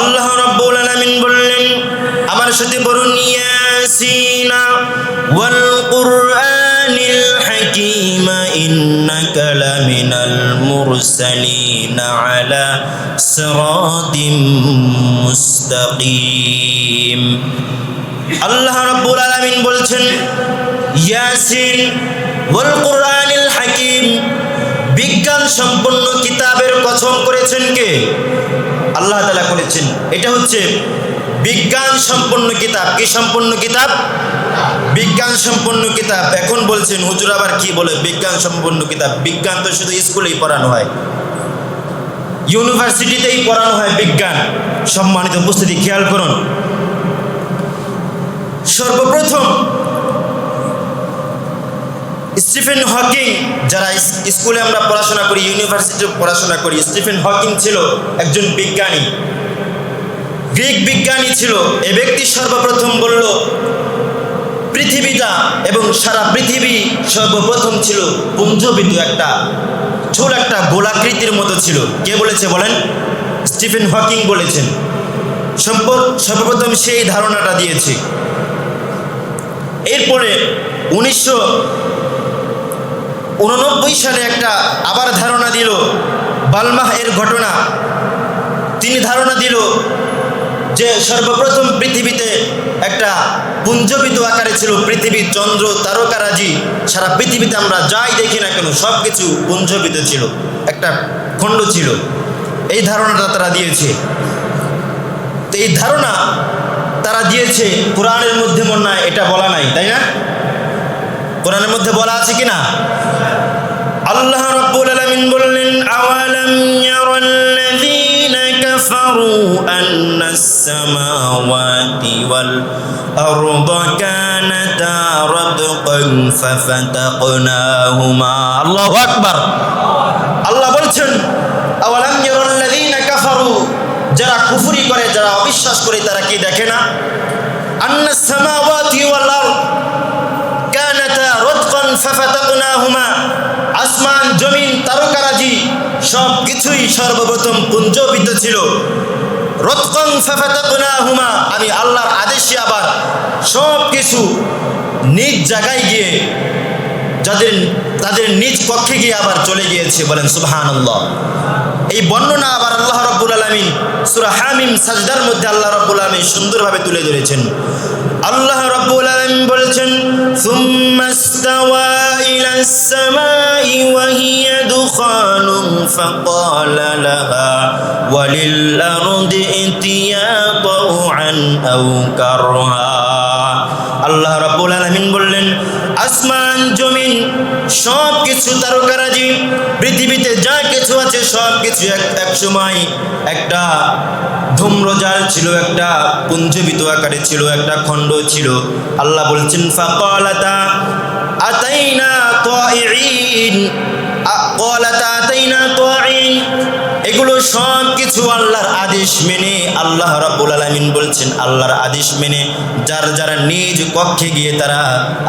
আল্লাহ রাব্বুল আলামিন বললেন, আমার সাথে বলুন ইয়াসিনা ওয়াল কুরআনিল হাকীম ইন্নাকা লামিনাল মুরসালিন আলা আল্লাহ রাব্বুল আলামিন বলছেন, ইয়াসিন, ওয়াল কুরআনিল হাকীম সম্পন্ন কিতাবের কসম করেছেন কে? আল্লাহ তাআলা করেছেন। এটা হচ্ছে বিজ্ঞান সম্পন্ন কিতাব। কি সম্পন্ন কিতাব? বিজ্ঞান সম্পন্ন কিতাব। এখন বলছেন, হুজুর আবার কি বলে? বিজ্ঞান সম্পন্ন কিতাব। বিজ্ঞান তো শুধু স্কুলেই পড়ানো হয়। ইউনিভার্সিটিতেই পড়ানো হয় বিজ্ঞান। সম্মানিত উপস্থিতি, খেয়াল করুন। সর্বপ্রথম স্টিফেন হকিং, যারা স্কুলে আমরা পড়াশোনা করি, ইউনিভার্সিটিতে পড়াশোনা করি, স্টিফেন হকিং ছিল একজন বিজ্ঞানী। গ্রিক বিজ্ঞানী ছিল, এ ব্যক্তি সর্বপ্রথম বলল, পৃথিবীটা এবং সারা পৃথিবী সর্বপ্রথম ছিল পুঞ্জবিন্দু একটা ছোট একটা গোলাকৃতির মতো ছিল। কে বলেছে বলেন? স্টিফেন হকিং বলেছেন। সম্পর সর্বপ্রথম সেই ধারণাটা দিয়েছে। এরপরে উনিশশো উননব্বই সালে একটা আবার ধারণা দিল, বালমাহ এর ঘটনা। তিনি ধারণা দিল যে সর্বপ্রথম পৃথিবীতে একটা পুঞ্জবিত আকারে ছিল পৃথিবীর চন্দ্র তারকারাজি সারা পৃথিবীতে আমরা যাই দেখি না কেন সব কিছু পুঞ্জবিত ছিল, একটা খণ্ড ছিল। এই ধারণাটা তারা দিয়েছে। তো এই ধারণা তারা দিয়েছে, কোরআনের মধ্যে মনে হয় এটা বলা নাই, তাই না? কোরআনের মধ্যে বলা আছে কি না? আল্লাহ রাব্বুল আলামিন বললেন আওয়ালাম ইয়ারাল্লাযীনা কাফারু আন্নাস সামাওয়াতি ওয়াল আরদা কানাতা রাতকান ফাফাতাকনাহুমা। আল্লাহু আকবার। আল্লাহ বলছেন আওয়ালাম ইয়ারাল্লাযীনা কাফারু? যারা কুফরি করে যারা অবিশ্বাস করে তারা কি দেখে না? আন্নাস সামাওয়াতি ওয়াল আরদ কানাতা রতকান ফাফাতাকনাহুমা। আসমান, জমিন, তারকারাজি, সব কিছুই সর্বপ্রথম পুঞ্জবিদ্ধ ছিল। হুমা আমি আল্লাহর আদেশে আবার সব কিছু নিজ জায়গায় গিয়ে যাদের, তাদের নিজ পক্ষে গিয়ে আবার চলে গিয়েছে বলেন সুবাহান এই বর্ণনা আবার আল্লাহ রব্বুল আলমী সুরা হামিম সাজদার মধ্যে আল্লাহ রব্বুল আলমী সুন্দরভাবে তুলে ধরেছেন। আল্লাহ রব্বুল আলমিন বলছেন, সুম্মা ইলা সামা فقال لها وللأرض ائتيا طوعا أو كرها আল্লাহ রাব্বুল আলামিন বললেন আসমান জমিন সব কিছু তারকারাজি পৃথিবীতে যা কিছু আছে সব কিছু এক এক সময় একটা ধূম্রজাল ছিল একটা পুঞ্জবিত আকারে ছিল একটা খণ্ড ছিল আল্লাহ বলছেন ফাকালাতা আতাইনা তাইঈন এগুলো সব কিছু আল্লাহর আদেশ মেনে আল্লাহ রাব্বুল আলামিন বলছেন, আল্লাহর আদেশ মেনে যার যারা নিজ কক্ষে গিয়ে তারা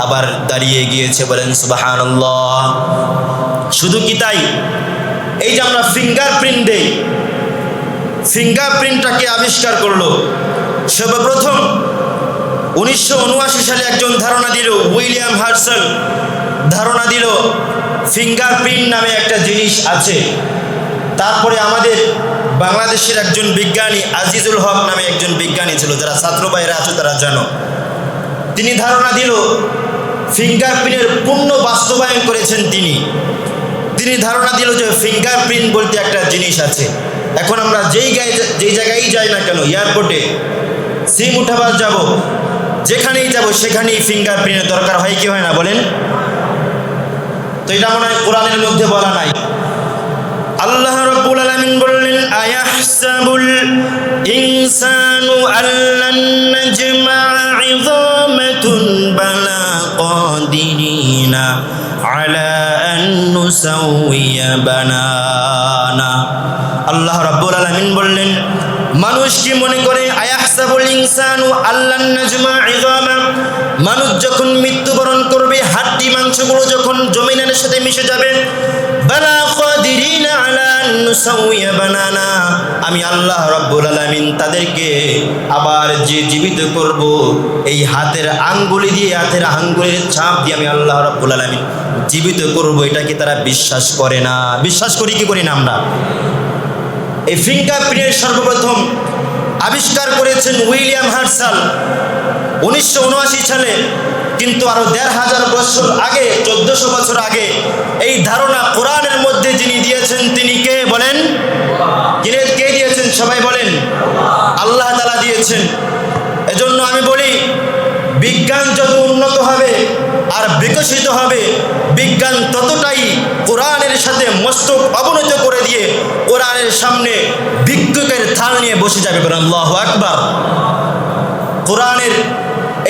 আবার দাঁড়িয়ে গিয়েছে বলেন, সুবহানাল্লাহ। শুধু কি তাই? এই যে আমরা ফিঙ্গারপ্রিন্ট দেই ফিঙ্গারপ্রিন্টটাকে আবিষ্কার করল। সর্বপ্রথম উনিশশো উনআশি সালে একজন ধারণা দিল, উইলিয়াম হার্সন ধারণা দিল ফিঙ্গারপ্রিন্ট নামে একটা জিনিস আছে। তারপরে আমাদের বাংলাদেশের একজন বিজ্ঞানী আজিজুল হক নামে একজন বিজ্ঞানী ছিল, যারা ছাত্র ভাইরা আছে তারা জানো। তিনি ধারণা দিল, ফিঙ্গারপ্রিন্টের পূর্ণ বাস্তবায়ন করেছেন তিনি। তিনি ধারণা দিল যে ফিঙ্গারপ্রিন্ট বলতে একটা জিনিস আছে। এখন আমরা যেই যেই জায়গায় যাই না কেন, এয়ারপোর্টে সিম উঠাবার যাব, যেখানেই যাব সেখানেই ফিঙ্গারপ্রিন্টের দরকার হয় কি হয় না বলেন? তো এটা মনে হয় কোরআনের মধ্যে বলা নাই আল্লাহ রব্বুল আলামিন বললেন আয়াহসাবুল ইনসানু আল্লান নাজমা ইযামাতুন বালা কাদিরিনা আলা আন নুসাউইয়া বানানা আল্লাহ রাব্বুল আলামিন বললেন, মানুষ কি মনে করে আয়াহসাবুল ইনসানু আল্লান নাজমা মানুষ যখন মৃত্যুবরণ করবে, হাড্ডি মাংসগুলো যখন জমিনের সাথে মিশে যাবে, বালা কাদিরিনা আলা আমি আল্লাহ রাব্বুল আলামিন তাদেরকে আবার যে জীবিত করব, এই হাতের আঙ্গুলি দিয়ে, হাতের আঙ্গুলের ছাপ দিয়ে আমি আল্লাহ রাব্বুল আলামিন জীবিত করব, এটা কি তারা বিশ্বাস করে না? বিশ্বাস করি কি করি না আমরা? এই ফিঙ্গারপ্রিন্টের সর্বপ্রথম আবিষ্কার করেছেন উইলিয়াম হার্সাল। উনিশশো উনআশি সালে কিন্তু আরও দেড় হাজার বছর আগে, চোদ্দশো বছর আগে, এই ধারণা কোরআনের মধ্যে যিনি দিয়েছেন, তিনি কে বলেন? যিনি কে দিয়েছেন, সবাই বলেন? আল্লাহ তালা দিয়েছেন। এজন্য আমি বলি, বিজ্ঞান যত উন্নত হবে আর বিকশিত হবে, বিজ্ঞান ততটাই কোরআনের সাথে মস্তক অবনত করে দিয়ে কোরআনের সামনে ভিক্ষুকের থাল নিয়ে বসে যাবে আল্লাহ আকবার। কোরআনের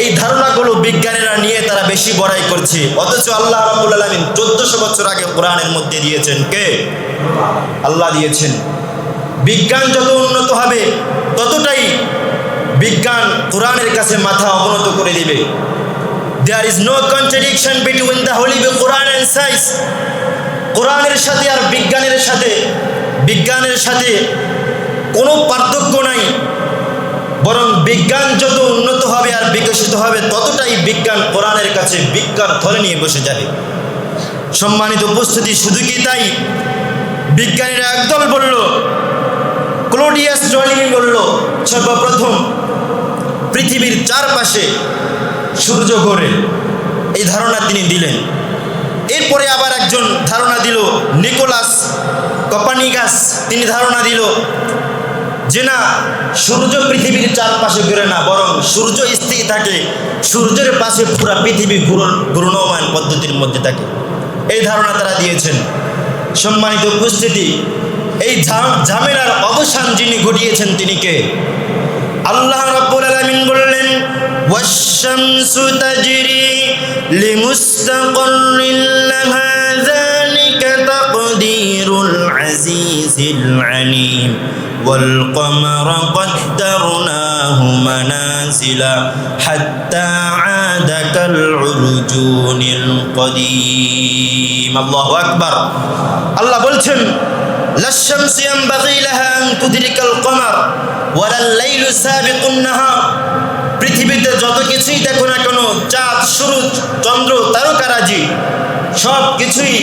এই ধারণাগুলো বিজ্ঞানীরা নিয়ে তারা বেশি বড়াই করছে। অথচ আল্লাহ রাবুল আলমিন চোদ্দশো বছর আগে কোরআনের মধ্যে দিয়েছেন কে? আল্লাহ দিয়েছেন। বিজ্ঞান যত উন্নত হবে, ততটাই বিজ্ঞান কোরআনের কাছে মাথা অবনত করে দিবে। There is no contradiction between the holy Quran and science কোরআনের সাথে আর বিজ্ঞানের সাথে বিজ্ঞানের সাথে কোনো পার্থক্য নাই। বরং বিজ্ঞান যত উন্নত হবে আর বিকশিত হবে, ততটাই বিজ্ঞান কোরআনের কাছে বিজ্ঞান ধরে নিয়ে বসে যাবে। সম্মানিত উপস্থিতি, শুধু কি তাই? বিজ্ঞানীরা একদল বলল, ক্লোডিয়াস জলিমি বলল, সর্বপ্রথম পৃথিবীর চারপাশে সূর্য ঘোরে। এই ধারণা তিনি দিলেন। এরপরে আবার একজন ধারণা দিল, নিকোলাস কপানিগাস তিনি ধারণা দিল যে না, সূর্য পৃথিবীর চারপাশে ঘুরে না, বরং সূর্য স্থির থাকে, সূর্যের পাশে পুরা পৃথিবী ঘূর্ণ- ঘূর্ণমান পদ্ধতির মধ্যে থাকে। এই ধারণা তারা দিয়েছেন। সম্মানিত উপস্থিতি, এই ঝামেলার অবসান যিনি ঘটিয়েছেন তিনি কে? আল্লাহ রাব্বুল আলামিন বললেন, ওয়াশ-শামসু তাজরি লিমুস্তাকাররিন তাকদীরুল আজিজিল আলীম والقمر قدرناه منازل حتى عاد كالعرجون القديم الله أكبر الله বলছেন لا الشمس ينبغي لها أن تدرك القمر ولا الليل سابق النهار পৃথিবীতে যত কিছুই দেখো না কেন চাঁদ সূর্য চন্দ্র তারকারাজি সব কিছুই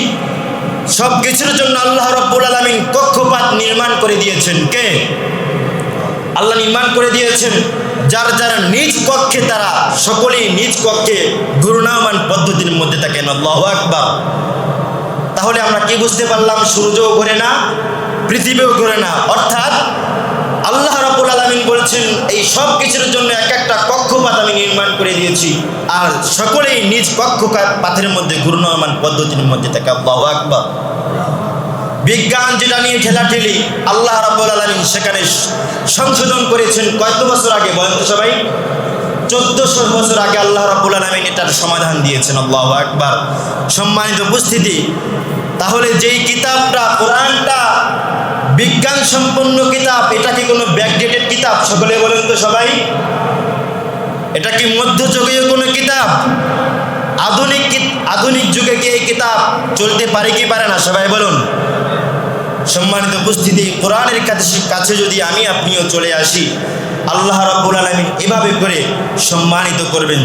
সব কিছুর জন্য আল্লাহ রব্বুল আলমিন কক্ষপাত নির্মাণ করে দিয়েছেন। কে? আল্লাহ নির্মাণ করে দিয়েছেন। যার যার নিজ কক্ষে তারা সকলেই নিজ কক্ষে ঘূর্ণায়মান পদ্ধতির মধ্যে থাকেন। আল্লাহ আকবার। তাহলে আমরা কি বুঝতে পারলাম? সূর্যও ঘোরে না, পৃথিবীও ঘোরে না। অর্থাৎ রাবুল আলমিন এই সব কিছুর জন্য এক একটা কক্ষপাত আমি নির্মাণ করে দিয়েছি। আর সকলেই নিজ কক্ষপাতের মধ্যে ঘূর্ণমান পদ্ধতির মধ্যে থাকে। আল্লাহ আকবার। বিজ্ঞান যেটা নিয়ে ঠেলাঠেলি, আল্লাহ রাবুল আলমিন সেখানে সংশোধন করেছেন কয়েক বছর আগে, বলেন তো সবাই? চোদ্দশো বছর আগে আল্লাহ রাবুল আলমিন এটার সমাধান দিয়েছেন, আল্লাহ আকবার। সম্মানিত উপস্থিতি, তাহলে যেই কিতাবটা, কোরআনটা বিজ্ঞান সম্পন্ন কিতাব, এটা কি কোনো ব্যাকডেটেড কিতাব? সকলে বলেন তো সবাই। এটা কি মধ্যযুগীয় কোনো কিতাব? আধুনিক আধুনিক যুগে কি এই কিতাব চলতে পারে কি পারে না? সবাই বলুন। সম্মানিত উপস্থিতি, কোরআনের কাছে কাছে যদি আমি, আপনিও চলে আসি, আল্লাহ রাব্বুল আলমিন এভাবে করে সম্মানিত করবেন।